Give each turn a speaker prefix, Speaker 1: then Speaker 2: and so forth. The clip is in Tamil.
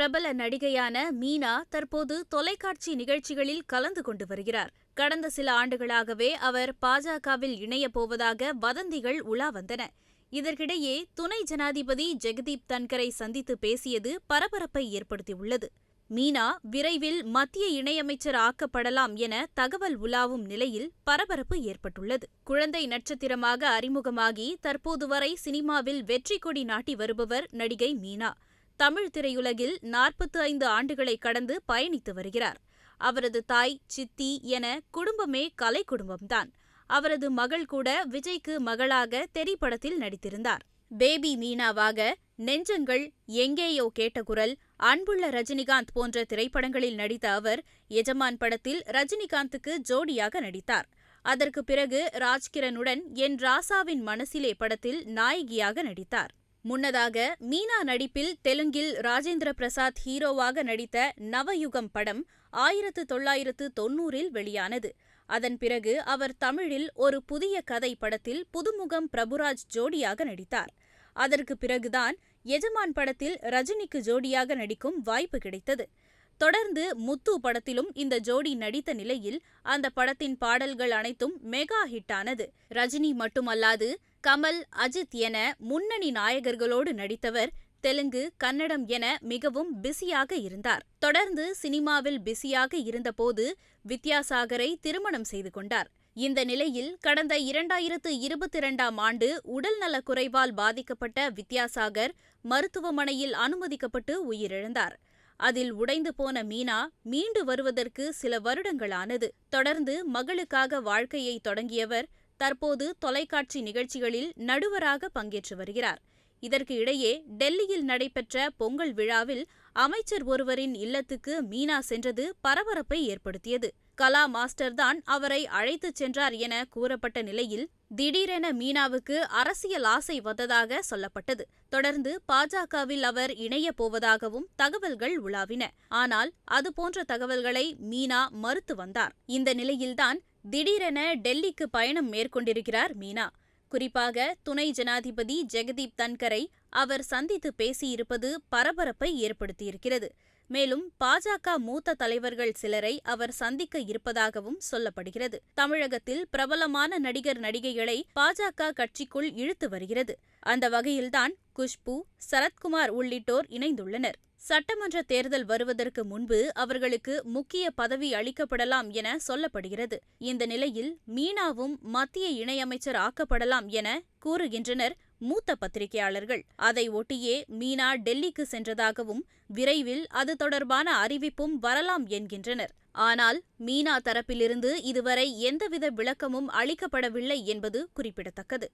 Speaker 1: பிரபல நடிகையான மீனா தற்போது தொலைக்காட்சி நிகழ்ச்சிகளில் கலந்து கொண்டு வருகிறார். கடந்த சில ஆண்டுகளாகவே அவர் பாஜகவில் இணையப் போவதாக வதந்திகள் உலா வந்தன. இதற்கிடையே துணை ஜனாதிபதி ஜெகதீப் தன்கரை சந்தித்து பேசியது பரபரப்பை ஏற்படுத்தியுள்ளது. மீனா விரைவில் மத்திய இணையமைச்சர் ஆக்கப்படலாம் என தகவல் உலாவும் நிலையில் பரபரப்பு ஏற்பட்டுள்ளது. குழந்தை நட்சத்திரமாக அறிமுகமாகி தற்போது வரை சினிமாவில் வெற்றி கொடி நாட்டி வருபவர் நடிகை மீனா. தமிழ் திரையுலகில் நாற்பத்து ஐந்து ஆண்டுகளை கடந்து பயணித்து வருகிறார். அவரது தாய் சித்தி என குடும்பமே கலை குடும்பம்தான். அவரது மகள் கூட விஜய்க்கு மகளாக திரைப்படத்தில் நடித்திருந்தார். பேபி மீனாவாக நெஞ்சங்கள் எங்கேயோ கேட்ட குரல் அன்புள்ள ரஜினிகாந்த் போன்ற திரைப்படங்களில் நடித்த அவர் எஜமான் படத்தில் ரஜினிகாந்துக்கு ஜோடியாக நடித்தார். அதற்கு பிறகு ராஜ்கிரனுடன் என் ராசாவின் மனசிலே படத்தில் நாயகியாக நடித்தார். முன்னதாக மீனா நடிப்பில் தெலுங்கில் ராஜேந்திர பிரசாத் ஹீரோவாக நடித்த நவயுகம் படம் ஆயிரத்து தொள்ளாயிரத்து தொன்னூறில் வெளியானது. அதன் பிறகு அவர் தமிழில் ஒரு புதிய கதை படத்தில் புதுமுகம் பிரபுராஜ் ஜோடியாக நடித்தார். அதற்கு பிறகுதான் எஜமான் படத்தில் ரஜினிக்கு ஜோடியாக நடிக்கும் வாய்ப்பு கிடைத்தது. தொடர்ந்து முத்து படத்திலும் இந்த ஜோடி நடித்த நிலையில் அந்த படத்தின் பாடல்கள் அனைத்தும் மெகா ஹிட்டானது. ரஜினி மட்டுமல்லாது கமல் அஜித் என முன்னணி நாயகர்களோடு நடித்தவர் தெலுங்கு கன்னடம் என மிகவும் பிஸியாக இருந்தார். தொடர்ந்து சினிமாவில் பிஸியாக இருந்தபோது வித்யாசாகரை திருமணம் செய்து கொண்டார். இந்த நிலையில் கடந்த இரண்டாயிரத்து இருபத்தி இரண்டாம் ஆண்டு உடல்நலக் குறைவால் பாதிக்கப்பட்ட வித்யாசாகர் மருத்துவமனையில் அனுமதிக்கப்பட்டு உயிரிழந்தார். அதில் உடைந்து போன மீனா மீண்டு வருவதற்கு சில வருடங்களானது. தொடர்ந்து மகளுக்காக வாழ்க்கையை தொடங்கியவர் தற்போது தொலைக்காட்சி நிகழ்ச்சிகளில் நடுவராக பங்கேற்று வருகிறார். இதற்கு இடையே டெல்லியில் நடைபெற்ற பொங்கல் விழாவில் அமைச்சர் ஒருவரின் இல்லத்துக்கு மீனா சென்றது பரபரப்பை ஏற்படுத்தியது. கலா மாஸ்டர்தான் அவரை அழைத்துச் சென்றார் என கூறப்பட்ட நிலையில் திடீரென மீனாவுக்கு அரசியல் ஆசை வந்ததாக சொல்லப்பட்டது. தொடர்ந்து பாஜகவில் அவர் இணையப் போவதாகவும் தகவல்கள் உலாவின. ஆனால் அதுபோன்ற தகவல்களை மீனா மறுத்து வந்தார். இந்த நிலையில்தான் திடீரென டெல்லிக்கு பயணம் மேற்கொண்டிருக்கிறார் மீனா. குறிப்பாக துணை ஜனாதிபதி ஜெகதீப் தன்கரை அவர் சந்தித்து பேசியிருப்பது பரபரப்பை ஏற்படுத்தியிருக்கிறது. மேலும் பாஜக மூத்த தலைவர்கள் சிலரை அவர் சந்திக்க இருப்பதாகவும் சொல்லப்படுகிறது. தமிழகத்தில் பிரபலமான நடிகர் நடிகைகளை பாஜக கட்சிக்குள் இழுத்து வருகிறது. அந்த வகையில்தான் குஷ்பு சரத்குமார் உள்ளிட்டோர் இணைந்துள்ளனர். சட்டமன்ற தேர்தல் வருவதற்கு முன்பு அவர்களுக்கு முக்கிய பதவி அளிக்கப்படலாம் என சொல்லப்படுகிறது. இந்த நிலையில் மீனாவும் மத்திய இணையமைச்சர் ஆக்கப்படலாம் என கூறுகின்றனர். மூத்த பத்திரிகையாளர்கள். அதை ஒட்டியே மீனா டெல்லிக்கு சென்றதாகவும் விரைவில் அது தொடர்பான அறிவிப்பும் வரலாம் என்கின்றனர். ஆனால் மீனா தரப்பிலிருந்து இதுவரை எந்தவித விளக்கமும் அளிக்கப்படவில்லை என்பது குறிப்பிடத்தக்கது.